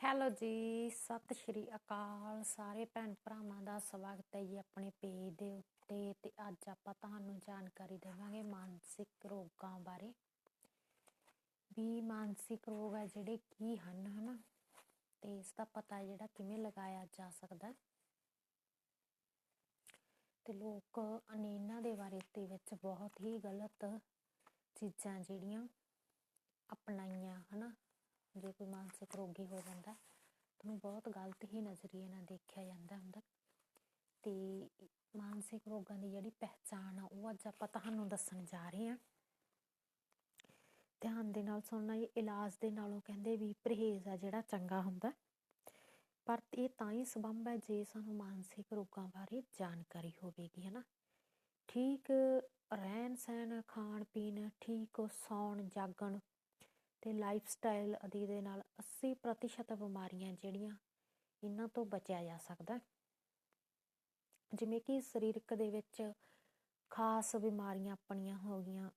Hello ਜੀ, ਸਤਿ ਸ਼੍ਰੀ ਅਕਾਲ ਸਾਰੇ ਭੈਣ ਭਰਾਵਾਂ ਦਾ ਸਵਾਗਤ ਹੈ ਜੀ ਆਪਣੇ ਪੇਜ ਦੇ ਉੱਤੇ ਤੇ ਅੱਜ ਆਪਾਂ ਤੁਹਾਨੂੰ ਜਾਣਕਾਰੀ ਦੇਵਾਂਗੇ ਮਾਨਸਿਕ ਰੋਗਾਂ ਬਾਰੇ। ਵੀ ਮਾਨਸਿਕ ਰੋਗ ਹੈ ਜਿਹੜੇ ਕੀ ਹਨ, ਹਨਾ? ਤੇ ਇਸ ਦਾ ਪਤਾ ਜਿਹੜਾ ਕਿਵੇਂ ਲਗਾਇਆ ਜਾ ਸਕਦਾ ਤੇ ਲੋਕ ਅਨੇਨਾ ਦੇ ਬਾਰੇ ਦੇ ਵਿੱਚ ਬਹੁਤ ਹੀ ਗਲਤ ਚੀਜ਼ਾਂ ਜਿਹੜੀਆਂ ਅਪਣਾਈਆਂ, ਹਨਾ? ਜੇ ਕੋਈ ਮਾਨਸਿਕ ਰੋਗੀ ਹੋ ਜਾਂਦਾ, ਤੁਹਾਨੂੰ ਬਹੁਤ ਗਲਤ ਹੀ ਨਜ਼ਰੀਏ ਨਾਲ ਦੇਖਿਆ ਜਾਂਦਾ ਹੁੰਦਾ। ਤੇ ਮਾਨਸਿਕ ਰੋਗਾਂ ਦੀ ਜਿਹੜੀ ਪਹਿਚਾਣ ਆ, ਉਹ ਅੱਜ ਆਪਾਂ ਤੁਹਾਨੂੰ ਦੱਸਣ ਜਾ ਰਹੇ ਹਾਂ। ਧਿਆਨ ਦੇ ਨਾਲ ਸੁਣਨਾ, ਇਹ ਇਲਾਜ ਦੇ ਨਾਲੋਂ ਕਹਿੰਦੇ ਵੀ ਪਰਹੇਜ਼ ਆ ਜਿਹੜਾ ਚੰਗਾ ਹੁੰਦਾ। ਪਰ ਇਹ ਤਾਂ ਹੀ ਸਬੰਧ ਹੈ ਜੇ ਸਾਨੂੰ ਮਾਨਸਿਕ ਰੋਗਾਂ ਬਾਰੇ ਜਾਣਕਾਰੀ ਹੋਵੇਗੀ ਹੈ ਨਾ ਠੀਕ ਰਹਿਣ ਸਹਿਣ ਖਾਣ ਪੀਣ ਠੀਕ ਸੌਣ, ਜਾਗਣ ਤੇ ਲਾਈਫ ਸਟਾਈਲ ਆਦਿ ਦੇ ਨਾਲ 80% ਬਿਮਾਰੀਆਂ ਜਿਹੜੀਆਂ ਇਹਨਾਂ ਤੋਂ ਬਚਿਆ ਜਾ ਸਕਦਾ ਜਿਵੇਂ ਕਿ ਸਰੀਰਕ ਦੇ ਵਿੱਚ ਖਾਸ ਬਿਮਾਰੀਆਂ ਆਪਣੀਆਂ ਹੋ ਗਈਆਂ।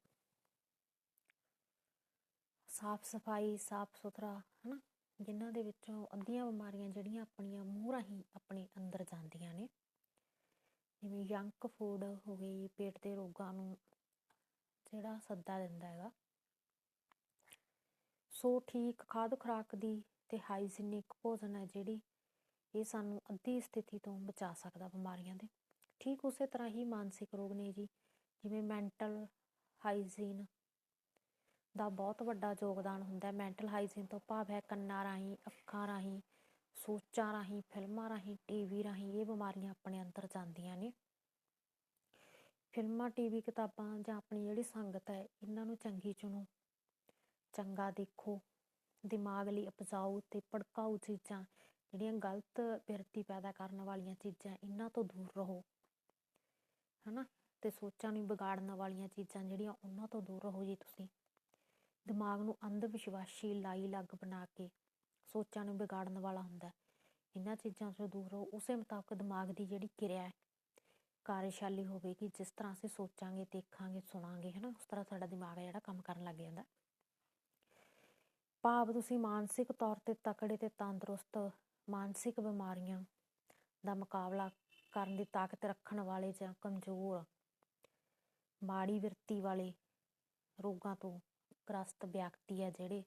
ਸਾਫ਼ ਸਫ਼ਾਈ, ਸਾਫ਼ ਸੁਥਰਾ, ਹਨਾ, ਜਿਨ੍ਹਾਂ ਦੇ ਵਿੱਚੋਂ ਅੱਧੀਆਂ ਬਿਮਾਰੀਆਂ ਜਿਹੜੀਆਂ ਆਪਣੀਆਂ ਮੂੰਹ ਰਾਹੀਂ ਆਪਣੇ ਅੰਦਰ ਜਾਂਦੀਆਂ ਨੇ। ਜਿਵੇਂ ਯੰਕ ਫੂਡ ਹੋ ਗਈ, ਪੇਟ ਦੇ ਰੋਗਾਂ ਨੂੰ ਜਿਹੜਾ ਸੱਦਾ ਦਿੰਦਾ ਹੈਗਾ। ਸੋ ਠੀਕ ਖਾਦ ਖੁਰਾਕ ਦੀ ਤੇ ਹਾਈਜੀਨਿਕ ਭੋਜਨ ਹੈ ਜਿਹੜੀ, ਇਹ ਸਾਨੂੰ ਅੱਧੀ ਸਥਿਤੀ ਤੋਂ ਬਚਾ ਸਕਦਾ ਬਿਮਾਰੀਆਂ ਦੇ। ਠੀਕ ਉਸੇ ਤਰ੍ਹਾਂ ਹੀ ਮਾਨਸਿਕ ਰੋਗ ਨੇ ਜੀ, ਜਿਵੇਂ ਮੈਂਟਲ ਹਾਈਜੀਨ ਦਾ ਬਹੁਤ ਵੱਡਾ ਯੋਗਦਾਨ ਹੁੰਦਾ ਹੈ। ਮੈਂਟਲ ਹਾਈਜੀਨ ਤੋਂ ਭਾਵ ਹੈ ਕੰਨਾਂ ਰਾਹੀਂ, ਅੱਖਾਂ ਰਾਹੀਂ, ਸੋਚਾਂ ਰਾਹੀਂ, ਫਿਲਮਾਂ ਰਾਹੀਂ, ਟੀਵੀ ਰਾਹੀਂ ਇਹ ਬਿਮਾਰੀਆਂ ਆਪਣੇ ਅੰਦਰ ਜਾਂਦੀਆਂ ਨੇ। ਫਿਲਮਾਂ, ਟੀਵੀ, ਕਿਤਾਬਾਂ ਜਾਂ ਆਪਣੀ ਜਿਹੜੀ ਸੰਗਤ ਹੈ, ਇਹਨਾਂ ਨੂੰ ਚੰਗੀ ਚੁਣੋ। ਚੰਗਾ ਦੇਖੋ, ਦਿਮਾਗ ਲਈ ਉਪਜਾਊ ਤੇ ਭੜਕਾਊ ਚੀਜ਼ਾਂ, ਜਿਹੜੀਆਂ ਗਲਤ ਬਿਰਤੀ ਪੈਦਾ ਕਰਨ ਵਾਲੀਆਂ ਚੀਜ਼ਾਂ, ਇਹਨਾਂ ਤੋਂ ਦੂਰ ਰਹੋ। ਹਨਾ? ਤੇ ਸੋਚਾਂ ਨੂੰ ਵਿਗਾੜਨ ਵਾਲੀਆਂ ਚੀਜ਼ਾਂ ਜਿਹੜੀਆਂ ਉਹਨਾਂ ਤੋਂ ਦੂਰ ਰਹੋ ਜੀ ਤੁਸੀਂ। ਦਿਮਾਗ ਨੂੰ ਅੰਧ ਵਿਸ਼ਵਾਸੀ ਲਾਈ ਲੱਗ ਬਣਾ ਕੇ ਸੋਚਾਂ ਨੂੰ ਵਿਗਾੜਨ ਵਾਲਾ ਹੁੰਦਾ ਇਹਨਾਂ ਚੀਜ਼ਾਂ ਤੋਂ ਦੂਰ ਰਹੋ। ਉਸੇ ਮੁਤਾਬਕ ਦਿਮਾਗ ਦੀ ਜਿਹੜੀ ਕਿਰਿਆ ਹੈ, ਕਾਰਜਸ਼ਾਲੀ ਹੋਵੇਗੀ, ਜਿਸ ਤਰ੍ਹਾਂ ਅਸੀਂ ਸੋਚਾਂਗੇ, ਦੇਖਾਂਗੇ, ਸੁਣਾਂਗੇ, ਹਨਾ? ਉਸ ਤਰ੍ਹਾਂ ਸਾਡਾ ਦਿਮਾਗ ਹੈ ਜਿਹੜਾ ਕੰਮ ਕਰਨ ਲੱਗ ਜਾਂਦਾ। ਭਾਵ ਤੁਸੀਂ ਮਾਨਸਿਕ ਤੌਰ ਤੇ ਤਕੜੇ ਤੇ ਤੰਦਰੁਸਤ ਮਾਨਸਿਕ ਬਿਮਾਰੀਆਂ ਦਾ ਮੁਕਾਬਲਾ ਕਰਨ ਦੀ ਤਾਕਤ ਰੱਖਣ ਵਾਲੇ ਜਾਂ ਕਮਜ਼ੋਰ, ਮਾੜੀ ਵਿਰਤੀ ਵਾਲੇ ਰੋਗਾਂ ਤੋਂ ਗ੍ਰਸਤ ਵਿਅਕਤੀ ਹੈ ਜਿਹੜੇ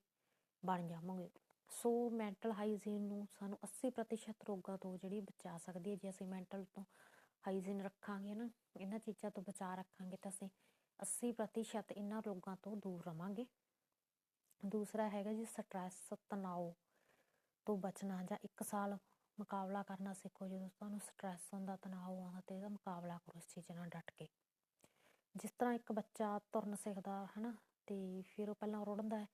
ਬਣ ਜਾਵਾਂਗੇ। ਸੋ ਮੈਂਟਲ ਹਾਈਜੀਨ ਨੂੰ ਸਾਨੂੰ 80% ਰੋਗਾਂ ਤੋਂ ਜਿਹੜੀ ਬਚਾ ਸਕਦੀ ਹੈ। ਜੇ ਅਸੀਂ ਮੈਂਟਲ ਤੋਂ ਹਾਈਜੀਨ ਰੱਖਾਂਗੇ ਨਾ, ਇਹਨਾਂ ਚੀਜ਼ਾਂ ਤੋਂ ਬਚਾ ਰੱਖਾਂਗੇ ਤਾਂ ਅਸੀਂ 80% ਇਹਨਾਂ ਰੋਗਾਂ ਤੋਂ ਦੂਰ ਰਵਾਂਗੇ। ਦੂਸਰਾ ਹੈਗਾ ਜੀ ਸਟ੍ਰੈਸ ਤਣਾਓ ਤੋਂ ਬਚਣਾ ਜਾਂ ਇੱਕ ਸਾਲ ਮੁਕਾਬਲਾ ਕਰਨਾ ਸਿੱਖੋ ਜਦੋਂ ਤੁਹਾਨੂੰ ਸਟ੍ਰੈਸ ਹੁੰਦਾ ਤਣਾਅ ਆਉਂਦਾ ਤੇ ਇਹਦਾ ਮੁਕਾਬਲਾ ਕਰੋ ਇਸ ਚੀਜ਼ ਨਾਲ ਡਟ ਕੇ। ਜਿਸ ਤਰ੍ਹਾਂ ਇੱਕ ਬੱਚਾ ਤੁਰਨ ਸਿੱਖਦਾ, ਹਨਾ, ਤੇ ਫਿਰ ਉਹ ਪਹਿਲਾਂ ਰੁੜਦਾ ਹੈ,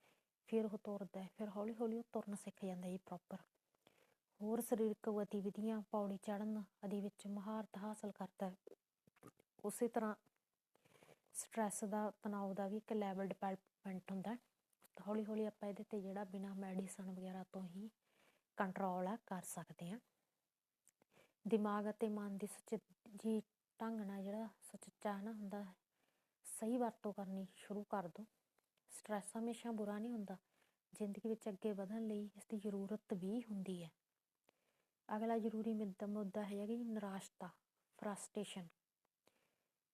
ਫਿਰ ਉਹ ਤੁਰਦਾ ਹੈ, ਫਿਰ ਹੌਲੀ ਹੌਲੀ ਉਹ ਤੁਰਨ ਸਿੱਖ ਜਾਂਦਾ ਜੀ ਪ੍ਰੋਪਰ ਹੋਰ ਸਰੀਰਕ ਗਤੀਵਿਧੀਆਂ ਪੌੜੀ ਚੜ੍ਹਨ ਆਦਿ ਵਿੱਚ ਮਹਾਰਤ ਹਾਸਲ ਕਰਦਾ ਹੈ। ਉਸੇ ਤਰ੍ਹਾਂ ਸਟ੍ਰੈਸ ਦਾ ਤਣਾਅ ਦਾ ਵੀ ਇੱਕ ਲੈਵਲ ਡਿਵੈਲਪਮੈਂਟ ਹੁੰਦਾ ਹੌਲੀ ਹੌਲੀ ਆਪਾਂ ਇਹਦੇ ਤੇ ਜਿਹੜਾ ਬਿਨਾ ਮੈਡੀਸਨ ਵਗੈਰਾ ਤੋਂ ਹੀ ਕੰਟਰੋਲ ਆ, ਕਰ ਸਕਦੇ ਹਾਂ। ਦਿਮਾਗ ਅਤੇ ਮਨ ਦੀ ਸੁਚੱਜੀ ਢੰਗ ਨਾਲ ਜਿਹੜਾ ਸੁਚੱਜਾ ਨਾ ਹੁੰਦਾ, ਸਹੀ ਵਰਤੋਂ ਕਰਨੀ ਸ਼ੁਰੂ ਕਰ ਦੋ। ਸਟ੍ਰੈਸ ਹਮੇਸ਼ਾ ਬੁਰਾ ਨਹੀਂ ਹੁੰਦਾ, ਜ਼ਿੰਦਗੀ ਵਿੱਚ ਅੱਗੇ ਵਧਣ ਲਈ ਇਸ ਦੀ ਜ਼ਰੂਰਤ ਵੀ ਹੁੰਦੀ ਹੈ। ਅਗਲਾ ਜ਼ਰੂਰੀ ਮੁੱਦਾ ਹੈ ਕਿ ਨਿਰਾਸ਼ਤਾ ਫਰਸਟ੍ਰੇਸ਼ਨ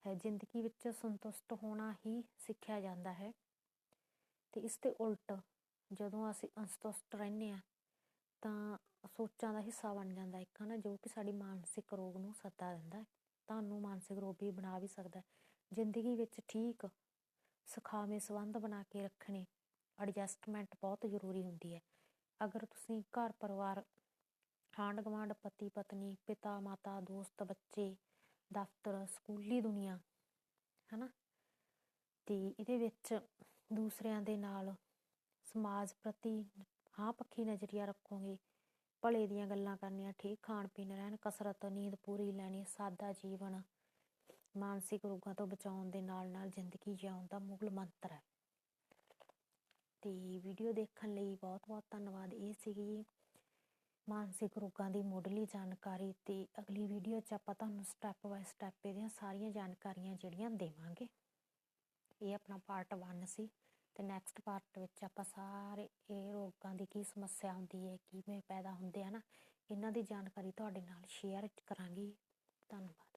ਹੈ। ਜ਼ਿੰਦਗੀ ਵਿੱਚ ਸੰਤੁਸ਼ਟ ਹੋਣਾ ਹੀ ਸਿੱਖਿਆ ਜਾਂਦਾ ਹੈ। ਤੇ ਇਸ ਤੇ ਉਲਟ ਜਦੋਂ ਅਸੀਂ ਅਸੰਤੁਸ਼ਟ ਰਹਿੰਦੇ ਆ ਤਾਂ ਸੋਚਾਂ ਦਾ ਹਿੱਸਾ ਬਣ ਜਾਂਦਾ ਇੱਕ, ਹਨਾ, ਜੋ ਕਿ ਸਾਡੀ ਮਾਨਸਿਕ ਰੋਗ ਨੂੰ ਸੱਦਾ ਦਿੰਦਾ ਤੁਹਾਨੂੰ ਮਾਨਸਿਕ ਰੋਗ ਵੀ ਬਣਾ ਵੀ ਸਕਦਾ ਜ਼ਿੰਦਗੀ ਵਿੱਚ ਠੀਕ ਸੁਖਾਵੇਂ ਸੰਬੰਧ ਬਣਾ ਕੇ ਰੱਖਣੇ ਐਡਜਸਟਮੈਂਟ ਬਹੁਤ ਜ਼ਰੂਰੀ ਹੁੰਦੀ ਹੈ। ਅਗਰ ਤੁਸੀਂ ਘਰ ਪਰਿਵਾਰ, ਆਂਢ ਗੁਆਂਢ, ਪਤੀ ਪਤਨੀ, ਪਿਤਾ, ਮਾਤਾ, ਦੋਸਤ, ਬੱਚੇ, ਦਫ਼ਤਰ, ਸਕੂਲੀ ਦੁਨੀਆ, ਹਨਾ, ਤੇ ਇਹਦੇ ਵਿੱਚ ਦੂਸਰਿਆਂ ਦੇ ਨਾਲ ਸਮਾਜ ਪ੍ਰਤੀ ਹਾਂ ਪੱਖੀ ਨਜ਼ਰੀਆ ਰੱਖੋਗੇ। ਭਲੇ ਦੀਆਂ ਗੱਲਾਂ ਕਰਨੀਆਂ, ਠੀਕ ਖਾਣ ਪੀਣ, ਰਹਿਣ ਕਸਰਤ, ਨੀਂਦ ਪੂਰੀ ਲੈਣੀ, ਸਾਦਾ ਜੀਵਨ ਮਾਨਸਿਕ ਰੋਗਾਂ ਤੋਂ ਬਚਾਉਣ ਦੇ ਨਾਲ ਨਾਲ ਜ਼ਿੰਦਗੀ ਜਿਉਣ ਦਾ ਮੂਲ ਮੰਤਰ ਹੈ। ਤੇ ਵੀਡੀਓ ਦੇਖਣ ਲਈ ਬਹੁਤ ਬਹੁਤ ਧੰਨਵਾਦ। ਇਹ ਸੀਗੀ ਮਾਨਸਿਕ ਰੋਗਾਂ ਦੀ ਮੁੱਢਲੀ ਜਾਣਕਾਰੀ ਤੇ ਅਗਲੀ ਵੀਡੀਓ 'ਚ ਆਪਾਂ ਤੁਹਾਨੂੰ ਸਟੈਪ ਬਾਏ ਸਟੈਪ ਇਹਦੀਆਂ ਸਾਰੀਆਂ ਜਾਣਕਾਰੀਆਂ ਜਿਹੜੀਆਂ ਦੇਵਾਂਗੇ। ਇਹ ਆਪਣਾ ਪਾਰਟ 1 ਸੀ ਤੇ ਨੈਕਸਟ ਪਾਰਟ ਵਿੱਚ ਆਪਾਂ ਸਾਰੇ ਇਹ ਰੋਗਾਂ ਦੀ ਕੀ ਸਮੱਸਿਆ ਹੁੰਦੀ ਹੈ ਕਿਵੇਂ ਪੈਦਾ ਹੁੰਦੇ ਆ ਨਾ, ਇਹਨਾਂ ਦੀ ਜਾਣਕਾਰੀ ਤੁਹਾਡੇ ਨਾਲ ਸ਼ੇਅਰ ਕਰਾਂਗੀ। ਧੰਨਵਾਦ।